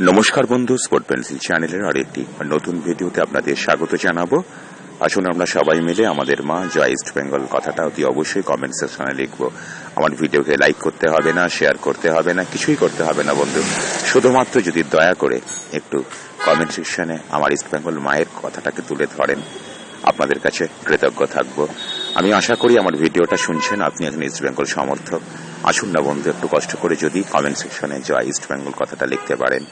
নমস্কার বন্ধু sport pencil চ্যানেলের আরেকটি নতুন ভিডিওতে আপনাদের স্বাগত জানাব। আসুন আমরা সবাই মিলে আমাদের মা জয় ইস্ট বেঙ্গল কথাটা অতি অবশ্যই কমেন্ট সেকশনে লিখব। আমার ভিডিওকে লাইক করতে হবে না শেয়ার করতে হবে না, কিছুই করতে হবে না বন্ধু। শুধুমাত্র যদি দয়া করে একটু কমেন্ট সেকশনে আমার ইস্ট বেঙ্গল মায়ের কথাটাকে তুলে ধরেন। আপনাদের কাছে কৃতজ্ঞ থাকব। আমি আশা করি আমার ভিডিওটা শুনছেন আপনি একজন ইস্ট বেঙ্গল সমর্থক। আসুন না বন্ধু, একটু কষ্ট করে যদি কমেন্ট সেকশনে জয় ইস্ট বেঙ্গল কথাটা লিখতে পারেন।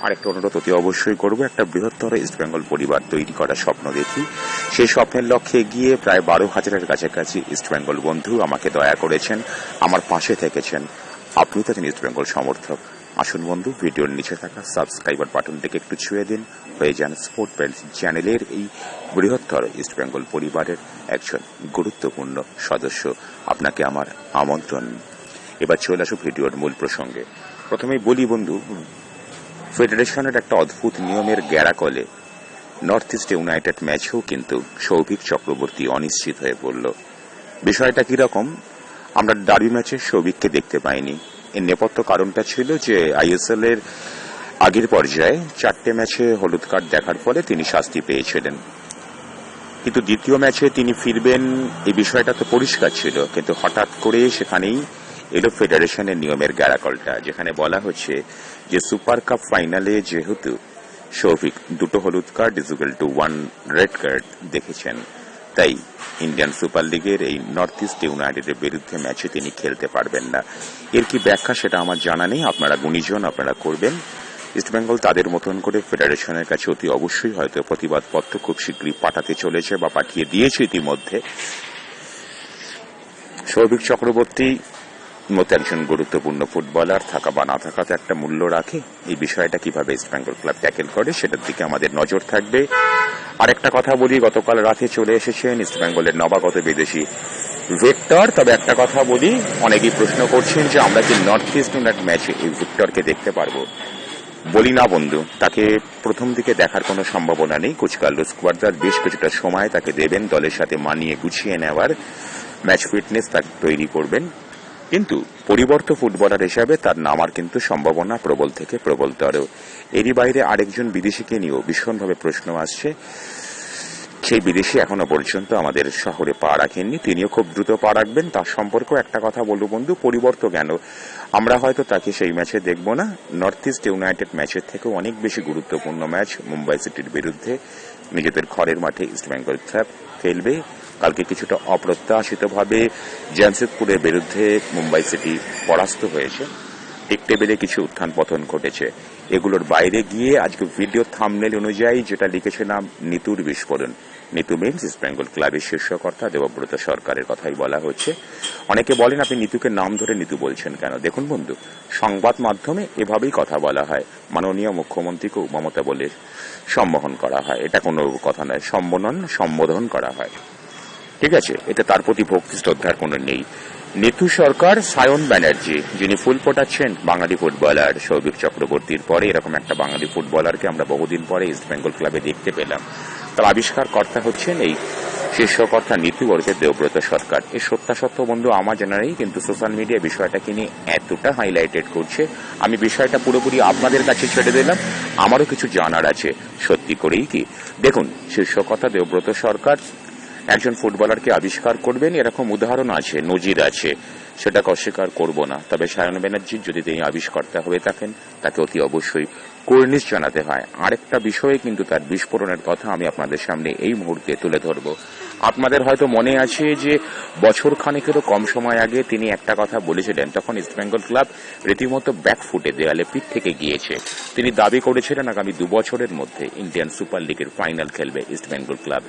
আর একটা অনুরোধ, অতি অবশ্যই করব, একটা বৃহত্তর ইস্ট বেঙ্গল পরিবার তৈরি করার স্বপ্ন দেখি। সেই স্বপ্নের লক্ষ্যে গিয়ে প্রায় বারো হাজারের কাছাকাছি ইস্ট বেঙ্গল বন্ধু আমাকে দয়া করেছেন, আমার পাশে থেকেছেন। আপনি তো ইস্ট বেঙ্গল সমর্থক। আসুন বন্ধু, ভিডিওর নিচে থাকা সাবস্ক্রাইবার বাটনটিকে একটু ছুঁয়ে দিন। হয়ে যান স্পোর্ট পেন্সিল চ্যানেলের এই বৃহত্তর ইস্ট বেঙ্গল পরিবারের একজন গুরুত্বপূর্ণ সদস্য। আপনাকে আমার আমন্ত্রণ। এবার চলে আসো ভিডিওর মূল প্রসঙ্গে। প্রথমেই বলি বন্ধু, ফেডারেশনের একটা অদ্ভুত নিয়মের গ্যারাকলে নর্থ ইস্ট ইউনাইটেড ম্যাচেও কিন্তু সৌভিক চক্রবর্তী অনিশ্চিত হয়ে পড়ল। বিষয়টা কীরকম? আমরা ডার্বি ম্যাচে সৌভিককে দেখতে পাইনি। এর নেপথ্য কারণটা ছিল যে আইএসএল এর আগের পর্যায়ে চারটে ম্যাচে হলুদ কার্ড দেখার ফলে তিনি শাস্তি পেয়েছিলেন। কিন্তু দ্বিতীয় ম্যাচে তিনি ফিরবেন, এই বিষয়টা তো পরিষ্কার ছিল, কিন্তু হঠাৎ করে সেখানেই এলো ফেডারেশনের নিয়মের গ্যারাকলটা যেখানে বলা হচ্ছে যে সুপার কাপ ফাইনালে যেহেতু সৌভিক দুটো হলুদ card equal to one red card দেখেছেন। তাই ইন্ডিয়ান সুপার লিগের এই নর্থ ইস্ট ইউনাইটেডের বিরুদ্ধে ম্যাচে তিনি খেলতে পারবেন না। এর কি ব্যাখ্যা সেটা আমার জানা নেই। আপনারা গুণীজন, আপনারা করবেন। ইস্টবেঙ্গল তাদের মতন করে ফেডারেশনের কাছে অতি অবশ্যই হয়তো প্রতিবাদপত্র খুব শীঘ্রই পাঠাতে চলেছে বা পাঠিয়ে দিয়েছে ইতিমধ্যে। সৌভিক চক্রবর্তী মতো একজন গুরুত্বপূর্ণ ফুটবলার, থাকা বা না থাকাতে একটা মূল্য রাখে। এই বিষয়টা কীভাবে ইস্টবেঙ্গল ক্লাব ট্যাকেল করে সেটার দিকে আমাদের নজর থাকবে। আর একটা কথা বলি, গতকাল রাতে চলে এসেছেন ইস্টবেঙ্গলের নবাগত বিদেশি ভেক্টর। তবে একটা কথা বলি, অনেকেই প্রশ্ন করছেন যে আমরা কি নর্থ ইস্ট ইউনাইটেড ম্যাচে এই ভেক্টরকে দেখতে পারব? বলি না বন্ধু, তাকে প্রথম দিকে দেখার কোনো সম্ভাবনা নেই। কুচকাল্লো স্কোয়াডদার বেশ কিছুটা সময় তাকে দেবেন, দলের সাথে মানিয়ে গুছিয়ে নেওয়ার ম্যাচ ফিটনেস তাকে তৈরি করবেন। কিন্তু পরিবর্ত ফুটবলার হিসাবে তার নামার কিন্তু সম্ভাবনা প্রবল থেকে প্রবলতর এরই বাইরে আরেকজন বিদেশিকে নিয়েও ভীষণভাবে প্রশ্ন আসছে। সেই বিদেশি এখনও পর্যন্ত আমাদের শহরে পা রাখেননি, তিনিও খুব দ্রুত পা রাখবেন। তার সম্পর্কেও একটা কথা বলব বন্ধু, পরিবর্ত কেন? আমরা হয়তো তাকে সেই ম্যাচে দেখব না। নর্থ ইস্ট ইউনাইটেড ম্যাচের থেকেও অনেক বেশি গুরুত্বপূর্ণ ম্যাচ মুম্বাই সিটির বিরুদ্ধে। নিজেদের ঘরের মাঠে ইস্টবেঙ্গল খেলবে। কালকে কিছুটা অপ্রত্যাশিতভাবে জামশেদপুরের বিরুদ্ধে মুম্বাই সিটি পরাস্ত হয়েছে। ঠিক টেবিলে কিছু উত্থান পতন ঘটেছে। এগুলোর বাইরে গিয়ে আজকে ভিডিও থামনেল অনুযায়ী যেটা লিখেছিলাম নিতুর বিস্ফোরণ। নিতু মিন্স ইস্ট বেঙ্গল ক্লাবের শীর্ষকর্তা দেবব্রত সরকারের কথাই বলা হচ্ছে। অনেকে বলেন আপনি নিতুকে নাম ধরে নিতু বলছেন কেন? দেখুন বন্ধু, সংবাদ মাধ্যমে এভাবেই কথা বলা হয়। মাননীয় মুখ্যমন্ত্রীকেও মমতা বলে সম্বোধন করা হয়। এটা কোনো কথা নয় সম্বোধন সম্বোধন করা হয়। ঠিক আছে, এটা তার প্রতি ভক্তি, শ্রদ্ধার কোনো নেই। নিতু সরকার, সায়ন ব্যানার্জি, যিনি ফুল ফোটাচ্ছেন বাঙালি ফুটবলার সৌভিক চক্রবর্তীর পরে, এরকম একটা বাঙালি ফুটবলারকে আমরা বহুদিন পরে ইস্ট বেঙ্গল ক্লাবে দেখতে পেলাম। তার আবিষ্কার কর্তা হচ্ছেন এই শীর্ষকর্তা নীতি ওরফে দেবব্রত সরকার। এই সত্যাসত্য বন্ধু আমার জানারেই কিন্তু সোশ্যাল মিডিয়া বিষয়টাকে নিয়ে এতটা হাইলাইটেড করছে। আমি বিষয়টা পুরোপুরি আপনাদের কাছে ছেড়ে দিলাম। আমারও কিছু জানার আছে। সত্যি করেই কি? দেখুন, শীর্ষকর্তা দেবব্রত সরকার একজন ফুটবলারকে আবিষ্কার করবেন, এরকম উদাহরণ আছে, নজির আছে। সেটাকে অস্বীকার করব না। তবে সায়ন ব্যানার্জি, যদি তিনি আবিষ্কর্তা হয়ে থাকেন, তাকে অতি অবশ্যই কর্নিশ জানাতে হয়। আরেকটা বিষয়ে কিন্তু তার বিস্ফোরণের কথা আমি আপনাদের সামনে এই মুহূর্তে তুলে ধরব। আপনাদের হয়তো মনে আছে যে বছর খানেকেরও কম সময় আগে তিনি একটা কথা বলেছিলেন তখন ইস্টবেঙ্গল ক্লাব রীতিমতো ব্যাকফুটে দেয়ালে পিঠ থেকে গিয়েছে। তিনি দাবি করেছিলেন আগামী দুবছরের মধ্যে ইন্ডিয়ান সুপার লিগের ফাইনাল খেলবে ইস্টবেঙ্গল ক্লাব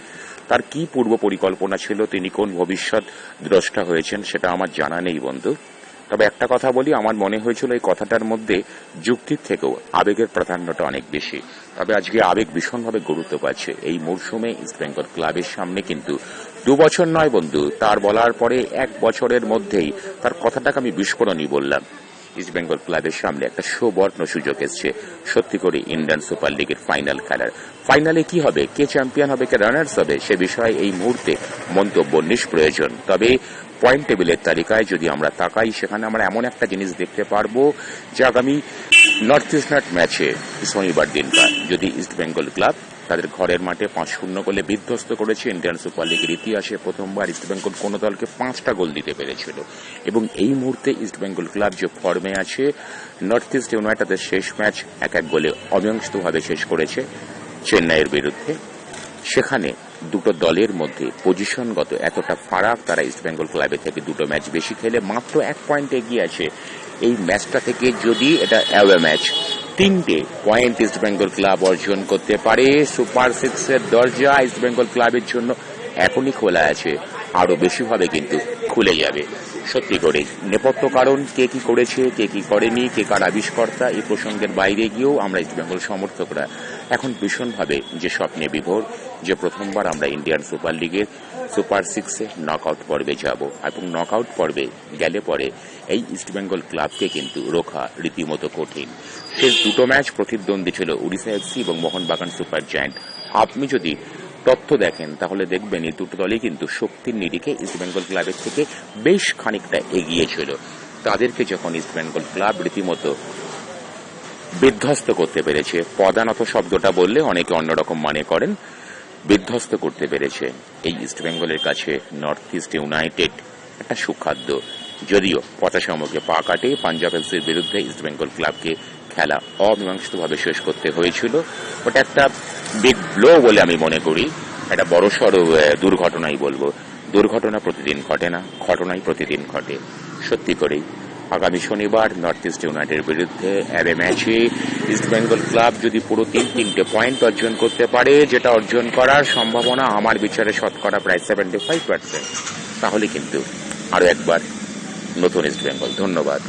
তার কি পূর্ব পরিকল্পনা ছিল, তিনি কোন ভবিষ্যৎ দ্রষ্টা হয়েছেন, সেটা আমার জানা নেই বন্ধু। তবে একটা কথা বলি, আমার মনে হয়েছিল এই কথাটার মধ্যে যুক্তির থেকেও আবেগের প্রাধান্যটা অনেক বেশি। তবে আজকে আবেগ ভীষণভাবে গুরুত্ব পাচ্ছে এই মরশুমে ইস্টবেঙ্গল ক্লাবের সামনে কিন্তু দু বছর নয় বন্ধু, তার বলার পরে এক বছরের মধ্যেই তার কথাটাকে আমি বিস্ফোরণই বললাম। ইস্টবেঙ্গল ক্লাবের সামনে একটা সুবর্ণ সুযোগ এসছে, সত্যি করে ইন্ডিয়ান সুপার লিগের ফাইনাল খেলার। ফাইনালে কি হবে? কে চ্যাম্পিয়ন হবে? কে রানার্স হবে? সে বিষয়ে এই মুহূর্তে মন্তব্য নিষ্প্রয়োজন। তবে পয়েন্ট টেবিলের তালিকায় যদি আমরা তাকাই, সেখানে আমরা এমন একটা জিনিস দেখতে পারব যে আগামী নর্থ ইস্টার্ন ম্যাচে শনিবার দিনকার, যদি ইস্ট বেঙ্গল ক্লাব তাদের ঘরের মাঠে পাঁচ শূন্য গোলে বিধ্বস্ত করেছে ইন্ডিয়ান সুপার লিগের ইতিহাসে প্রথমবার ইস্ট বেঙ্গল কোনো দলকে পাঁচটা গোল দিতে পেরেছিল। এবং এই মুহূর্তে ইস্ট বেঙ্গল ক্লাব যে ফর্মে আছে নর্থ ইস্ট ইউনাইটেডের শেষ ম্যাচ এক এক গোলে অমীমাংসিতভাবে শেষ করেছে, চেন্নাইয়ের বিরুদ্ধে। সেখানে দুটো দলের মধ্যে পজিশনগত এতটা ফারাক, তারা ইস্টবেঙ্গল ক্লাবে থেকে দুটো ম্যাচ বেশি খেলে, মাত্র এক পয়েন্ট এগিয়ে আছে এই ম্যাচটা থেকে যদি এটা অ্যাওয়ে ম্যাচ তিনটে পয়েন্ট ইস্টবেঙ্গল ক্লাব অর্জন করতে পারে। সুপার সিক্সের দরজা ইস্টবেঙ্গল ক্লাবের জন্য এখনই খোলা আছে। আরও বেশিভাবে কিন্তু খুলে যাবে। সত্যি করে, নেপথ্য কারণ কে কি করেছে, কে কি করেনি, কে কার আবিষ্কর্তা এই প্রসঙ্গের বাইরে গিয়েও আমরা ইস্টবেঙ্গল সমর্থকরা এখন ভীষণভাবে যে স্বপ্নে বিভোর, যে প্রথমবার আমরা ইন্ডিয়ান সুপার লিগের সুপার সিক্সে নকআউট পর্বে যাব এবং নকআউট পর্বে গেলে পরে এই ইস্টবেঙ্গল ক্লাবকে কিন্তু রোখা রীতিমতো কঠিন। শেষ দুটো ম্যাচ প্রতিদ্বন্দ্বী ছিল উড়িষ্যা এফসি এবং মোহনবাগান সুপার জায়ান্ট আপনি যদি তথ্য দেখেন, তাহলে দেখবেন এই দুটো দলই কিন্তু শক্তির নিরিখে ইস্টবেঙ্গল ক্লাবের থেকে বেশ খানিকটা এগিয়ে ছিল। তাদেরকে যখন ইস্টবেঙ্গল ক্লাব রীতিমতো বিধ্বস্ত করতে পেরেছে, পদানত শব্দটা বললে অনেকে অন্যরকম মানে করেন, বিধ্বস্ত করতে পেরেছে এই ইস্টবেঙ্গলের কাছে নর্থ ইস্ট ইউনাইটেড একটা সুখাদ্য। যদিও পতাশামকে পা কাটে, পাঞ্জাব এফসির বিরুদ্ধে ইস্টবেঙ্গল ক্লাবকে খেলা অমীমাংসিতভাবে শেষ করতে হয়েছিল ওটা একটা বিগ ব্লো বলে আমি মনে করি, একটা বড়সড় দুর্ঘটনাই বলব। দুর্ঘটনা প্রতিদিন ঘটে না, ঘটনাই প্রতিদিন ঘটে। সত্যি করেই, আগামী শনিবার নর্থ ইস্ট ইউনাইটেডের বিরুদ্ধে অ্যাবে ম্যাচে ইস্ট বেঙ্গল ক্লাব যদি পুরো তিন, তিনটে পয়েন্ট অর্জন করতে পারে, যেটা অর্জন করার সম্ভাবনা আমার বিচারে শতকরা প্রায় সেভেন্টি ফাইভ পার্সেন্ট তাহলে কিন্তু আরও একবার নতুন ইস্ট বেঙ্গল ধন্যবাদ।